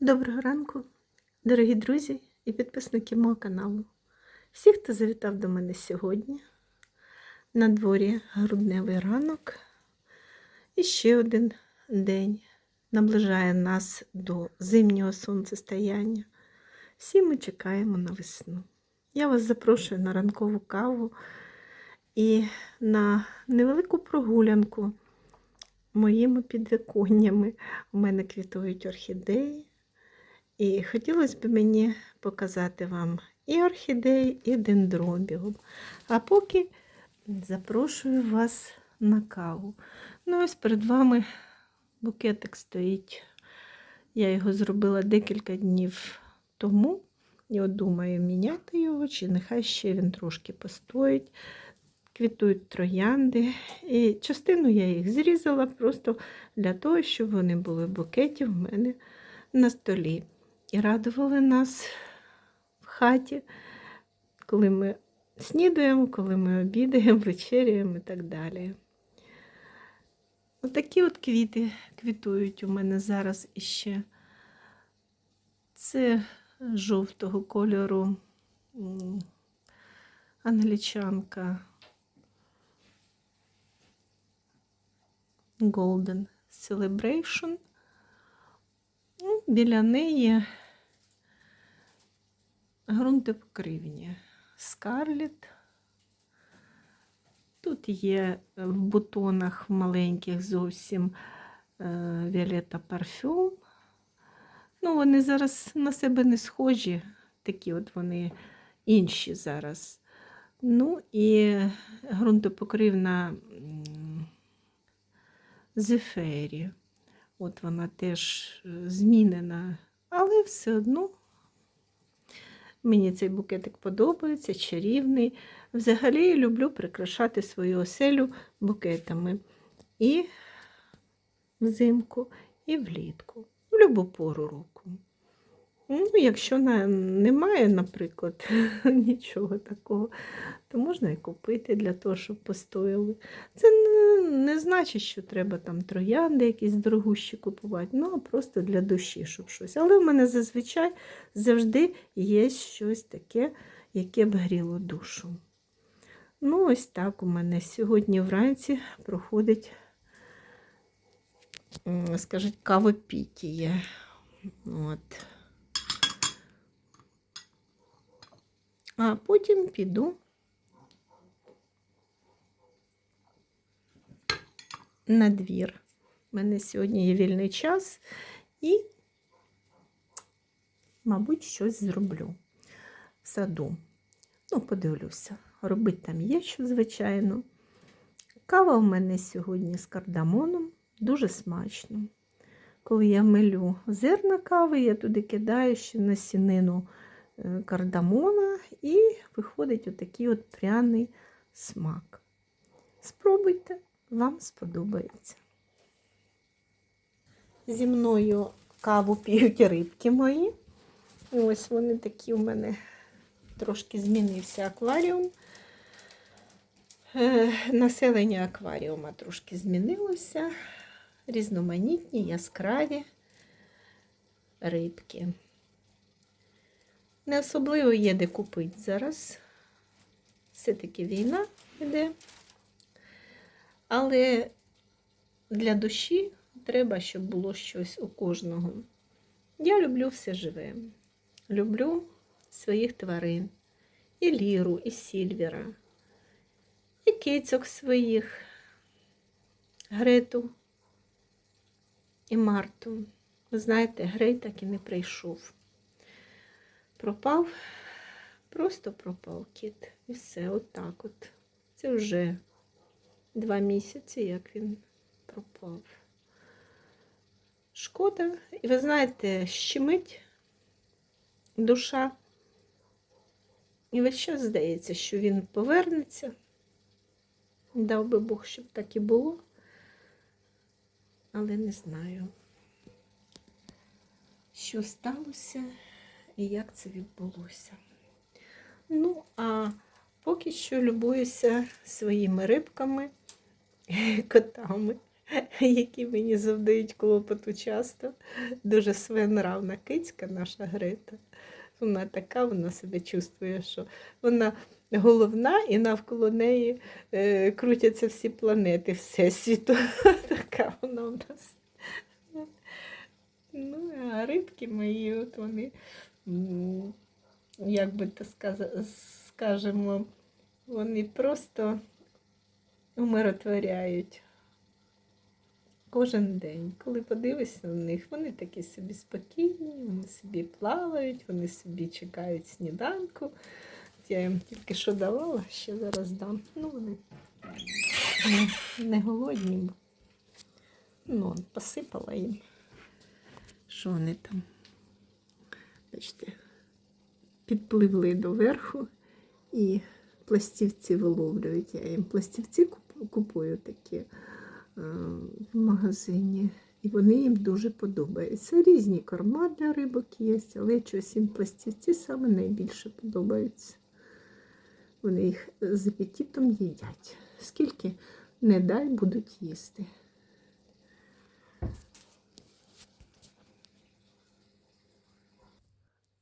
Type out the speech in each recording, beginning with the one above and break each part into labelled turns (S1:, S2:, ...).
S1: Доброго ранку, дорогі друзі і підписники мого каналу. Всі, хто завітав до мене сьогодні. На дворі грудневий ранок. І ще один день наближає нас до зимнього сонцестояння. Всі ми чекаємо на весну. Я вас запрошую на ранкову каву і на невелику прогулянку моїми підвіконнями. У мене квітують орхідеї. І хотілося б мені показати вам і орхідеї, і дендробіум. А поки запрошую вас на каву. Ну, ось перед вами букетик стоїть. Я його зробила декілька днів тому. І от думаю, міняти його, чи нехай ще він трошки постоїть. Квітують троянди. І частину я їх зрізала просто для того, щоб вони були в букеті в мене на столі. І радували нас в хаті, коли ми снідаємо, коли ми обідаємо, вечеряємо і так далі. Отакі от квіти квітують у мене зараз іще. Це жовтого кольору англічанка Golden Celebration. Ну, Біля неї ґрунтопокривні Скарлет. Тут є в бутонах маленьких зовсім Віолета парфюм. Ну, вони зараз на себе не схожі, такі от вони інші зараз. Ну і ґрунтопокривна Зефері. От вона теж е, змінена, але все одно мені цей букетик подобається, чарівний. Взагалі люблю прикрашати свою оселю букетами і взимку, і влітку, в любу пору року. Ну, якщо немає, наприклад, нічого такого, то можна і купити для того, щоб постояли. Це не, не значить, що треба там троянди якісь дорогущі купувати, ну а просто для душі, щоб щось. Але в мене зазвичай завжди є щось таке, яке б гріло душу. Ну, ось так у мене сьогодні вранці проходить, скажіть, кавопітіє. От. А потім піду на двір. У мене сьогодні є вільний час і, мабуть, щось зроблю в саду. Ну, подивлюся, робити там є що, звичайно. Кава в мене сьогодні з кардамоном, дуже смачно. Коли я милю зерна кави, я туди кидаю ще насінину е, кардамона і виходить отакий от пряний смак. Спробуйте, вам сподобається. Зі мною каву п'ють рибки мої. Ось вони такі у мене трошки змінився акваріум. Е, Населення акваріума трошки змінилося. Різноманітні, яскраві рибки. Не особливо є де купити зараз. Все-таки війна йде. Але для душі треба, щоб було щось у кожного. Я люблю все живе. Люблю своїх тварин. І ліру, і сільвера, і кицьок своїх, Грету і Марту. Ви знаєте, Грей так і не прийшов. Пропав, просто пропав кіт. І все, отак от. Це вже два місяці, як він пропав. Шкода. І ви знаєте, щемить душа. І весь час здається, що він повернеться. Дав би Бог, щоб так і було. Але не знаю, що сталося і як це відбулося. Ну, а поки що любуюся своїми рибками, котами. які мені завдають клопоту часто. Дуже своєнравна кицька наша Грита. Вона така, вона себе чувствує, що вона головна і навколо неї е, крутяться всі планети Всесвіту. така вона у нас. Ну, а рибки мої, от вони, як би то скажемо, вони просто умиротворяють кожен день. Коли подивишся на них, вони такі собі спокійні, вони собі плавають, вони собі чекають сніданку. Я їм тільки що давала, ще зараз дам. Ну, вони не, не голодні. Ну, посипала їм. Що вони там? Бачите, підпливли доверху і пластівці виловлюють. Я їм пластівці купую такі е, в магазині. І вони їм дуже подобаються. Різні корма для рибок є, але щось їм пластівці саме найбільше подобаються. Вони їх з апетитом їдять. Скільки не дай будуть їсти.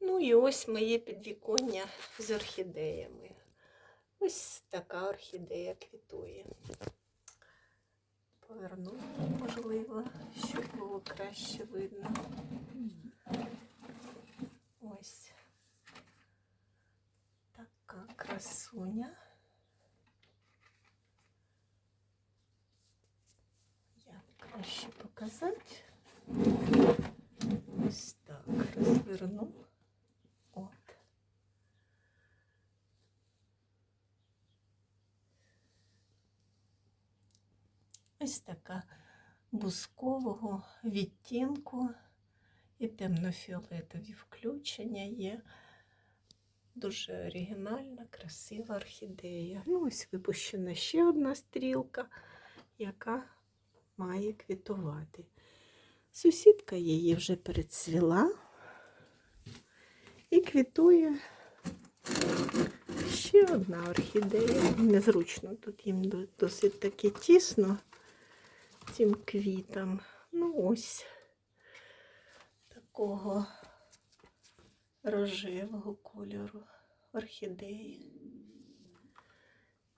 S1: Ну і ось моє підвіконня з орхідеями. Ось така орхідея квітує. Поверну, можливо, щоб було краще видно. Ось така красуня. Як краще показати? Ось так розверну. От. Ось така бускового відтінку і темно-фіолетові включення є. Дуже оригінальна, красива орхідея. Ну, ось випущена ще одна стрілка, яка має квітувати. Сусідка її вже перецвіла і квітує ще одна орхідея. Незручно тут їм досить таки тісно цим квітам. Ну ось такого рожевого кольору орхідеї.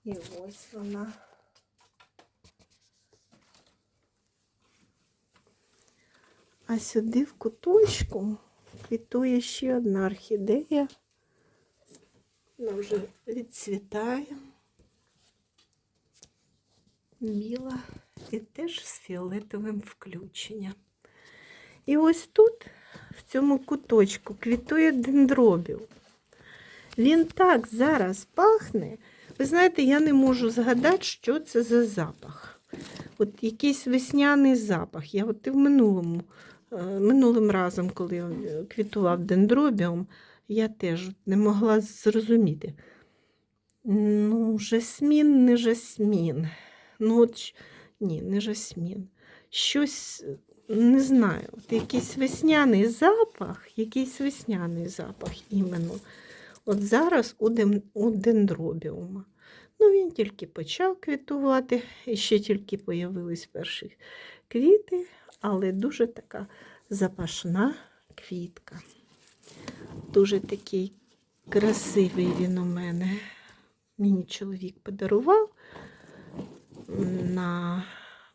S1: І ось вона. А сюди в куточку квітує ще одна орхідея. Вона вже відцвітає. Біла і теж з фіолетовим включенням. І ось тут, в цьому куточку, квітує дендробіл. Він так зараз пахне. Ви знаєте, я не можу згадати, що це за запах. От якийсь весняний запах. Я от і в минулому, е, минулим разом, коли е, квітував дендробіум, я теж не могла зрозуміти. Ну, жасмін, не жасмін. Ну, от, ні, не жасмін. Щось, не знаю, от якийсь весняний запах, якийсь весняний запах іменно. От зараз у дендробіума. Ну, він тільки почав квітувати, і ще тільки появились перші квіти, але дуже така запашна квітка. Дуже такий красивий він у мене. Мені чоловік подарував на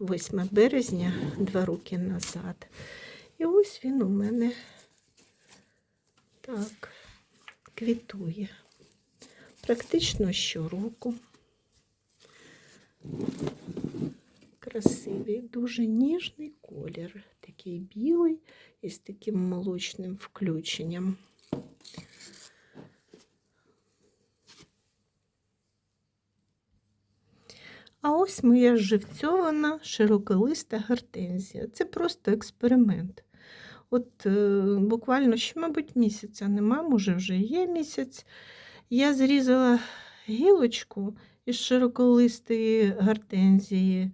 S1: 8 березня, два роки назад. І ось він у мене так квітує. Практично щороку. Красивий, дуже ніжний колір, такий білий і з таким молочним включенням. А ось моя живцьована широколиста гортензія. Це просто експеримент. От е, буквально ще, мабуть, місяця нема, може вже є місяць. Я зрізала гілочку із широколистої гортензії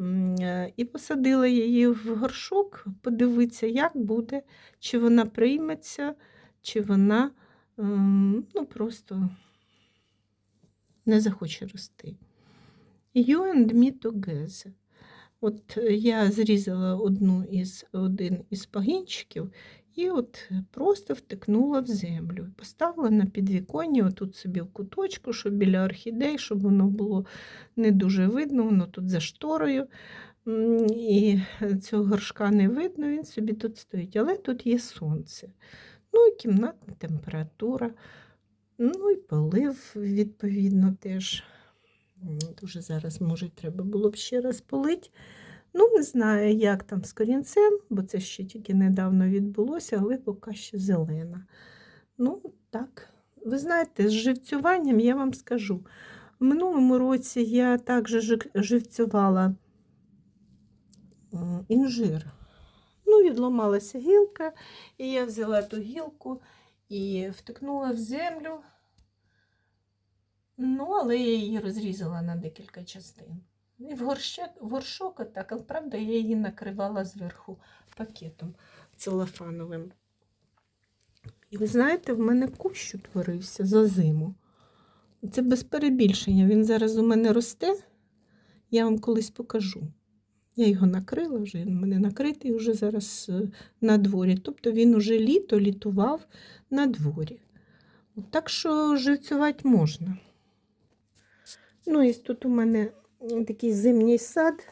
S1: е, і посадила її в горшок, подивитися, як буде, чи вона прийметься, чи вона ем, ну, просто не захоче рости. You and me together. От е, я зрізала одну із, один із пагінчиків і от просто втикнула в землю. Поставила на підвіконні, отут собі в куточку, щоб біля орхідей, щоб воно було не дуже видно, воно тут за шторою. І цього горшка не видно, він собі тут стоїть. Але тут є сонце. Ну і кімнатна температура. Ну і полив, відповідно, теж. Дуже зараз, може, треба було б ще раз полити. Ну, не знаю, як там з корінцем, бо це ще тільки недавно відбулося, але поки ще зелена. Ну, так. Ви знаєте, з живцюванням я вам скажу. В минулому році я також живцювала інжир. Ну, відломалася гілка, і я взяла ту гілку і втикнула в землю. Ну, але я її розрізала на декілька частин. І в горщик, в горшок отак, але правда, я її накривала зверху пакетом целофановим. І ви знаєте, в мене кущ утворився за зиму. Це без перебільшення. Він зараз у мене росте. Я вам колись покажу. Я його накрила вже, він у мене накритий вже зараз е, на дворі. Тобто він уже літо літував на дворі. Так що живцювати можна. Ну, і тут у мене такий зимній сад.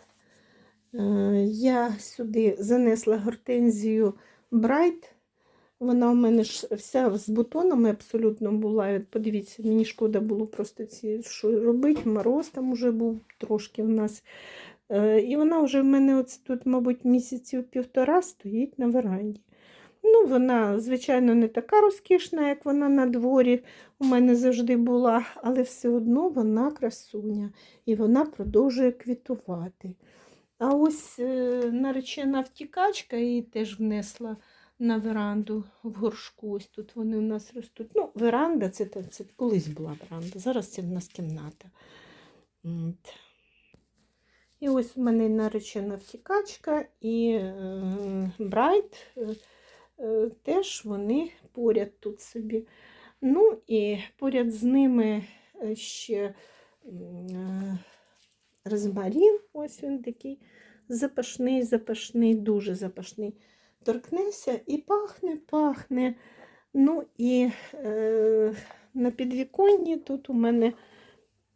S1: Е, Я сюди занесла гортензію Брайт. Вона у мене ж вся з бутонами абсолютно була. Подивіться, мені шкода було просто ці, що робити. Мороз там уже був трошки в нас. Е, І вона вже в мене от тут, мабуть, місяців півтора стоїть на веранді. Ну, вона, звичайно, не така розкішна, як вона на дворі у мене завжди була, але все одно вона красуня і вона продовжує квітувати. А ось е, наречена втікачка її теж внесла на веранду в горшку. Ось тут вони у нас ростуть. Ну, веранда це, це, колись була веранда, зараз це в нас кімната. І ось у мене наречена втікачка і е, Брайт. Е, теж вони поряд тут собі. Ну і поряд з ними е, ще е, розмарін, ось він такий запашний, запашний, дуже запашний. Торкнешся і пахне, пахне. Ну і е, на підвіконні тут у мене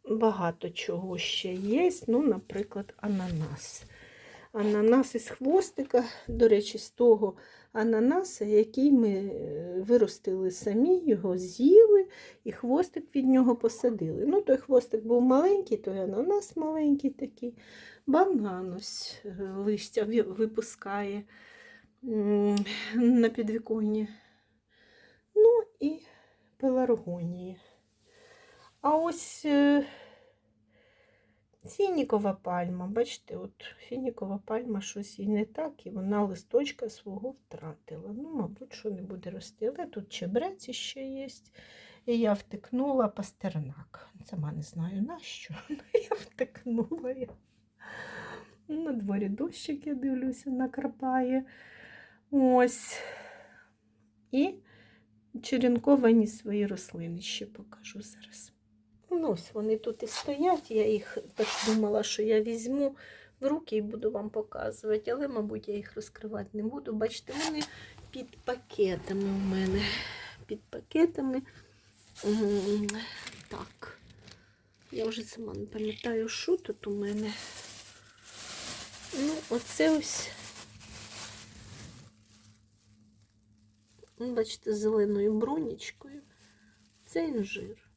S1: багато чого ще є. Ну, наприклад, ананас. Ананас із хвостика, до речі, з того ананаса, який ми е, виростили самі, його з'їли і хвостик від нього посадили. Ну, той хвостик був маленький, той ананас маленький такий. Банан ось е, листя випускає на підвіконні. Ну і пеларгонії. А ось е, фінікова пальма, бачите, от фінікова пальма щось їй не так, і вона листочка свого втратила. Ну, мабуть, що не буде рости. Але тут чебрець ще є. І я втикнула пастернак. Сама не знаю нащо. але Я втикнула. Я. На дворі дощик, я дивлюся, накрапає. Ось. І черенковані свої рослини ще покажу зараз. Ну, ось вони тут і стоять. Я їх так думала, що я візьму в руки і буду вам показувати, але, мабуть, я їх розкривати не буду. Бачите, вони під пакетами у мене. Під пакетами. Так. Я вже сама не пам'ятаю, що тут у мене. Ну, оце ось. Бачите, зеленою бронічкою. Це інжир.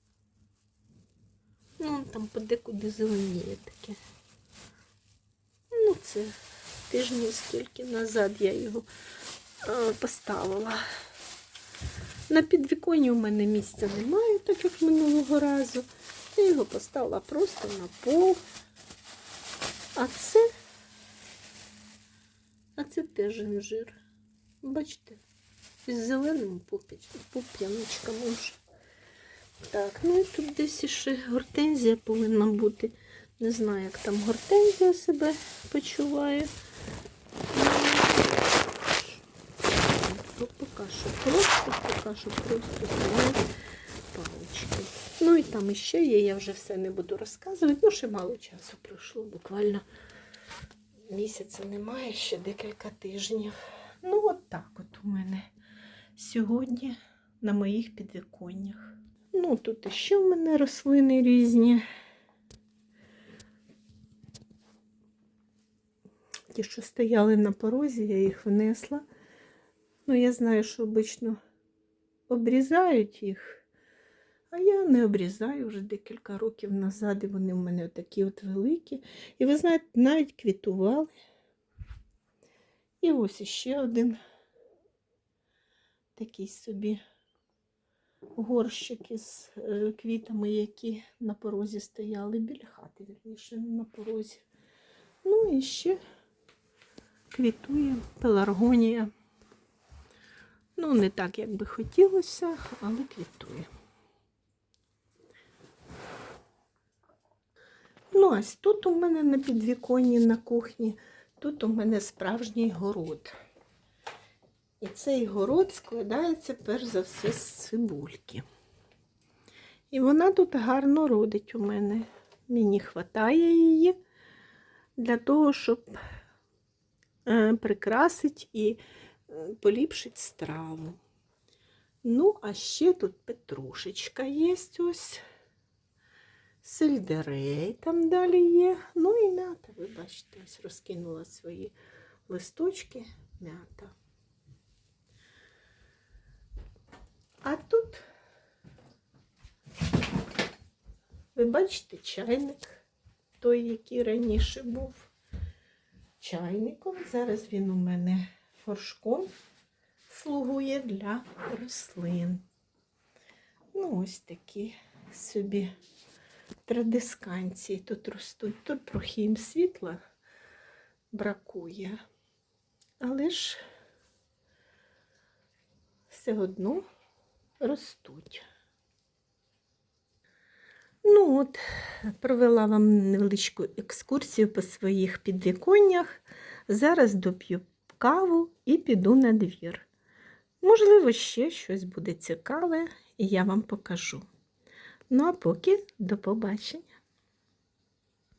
S1: Ну, там подекуди зеленіє таке. Ну, це тижнів скільки назад я його е, поставила. На підвіконні у мене місця немає, так як минулого разу. Я його поставила просто на пол. А це, а це теж інжир. Бачите, з зеленими попі- поп'яночками вже. Так, ну і тут десь ще гортензія повинна бути. Не знаю, як там гортензія себе почуває. Ну, Поки що просто, поки що просто палички. Ну і там іще є, я вже все не буду розказувати. Ну, ще мало часу пройшло, буквально місяця немає, ще декілька тижнів. Ну, от так от у мене сьогодні на моїх підвіконнях. Ну, тут іще в мене рослини різні. Ті, що стояли на порозі, я їх внесла. Ну, я знаю, що обично обрізають їх, а я не обрізаю вже декілька років назад, і вони в мене такі от великі. І ви знаєте, навіть квітували. І ось іще один такий собі горщик із е, квітами, які на порозі стояли, біля хати, вірніше, на порозі. Ну і ще квітує пеларгонія. Ну, не так, як би хотілося, але квітує. Ну, ось тут у мене на підвіконні на кухні, тут у мене справжній город. І цей город складається перш за все з цибульки. І вона тут гарно родить у мене. Мені вистачає її для того, щоб е, прикрасити і е, поліпшити страву. Ну, а ще тут петрушечка є ось. Сельдерей там далі є. Ну і м'ята, ви бачите, ось розкинула свої листочки м'ята. А тут ви бачите чайник, той, який раніше був чайником. Зараз він у мене горшком слугує для рослин. Ну, ось такі собі традисканції тут ростуть. Тут трохи їм світла бракує, але ж все одно ростуть. Ну от, провела вам невеличку екскурсію по своїх підвіконнях. Зараз доп'ю каву і піду на двір. Можливо, ще щось буде цікаве, і я вам покажу. Ну а поки до побачення.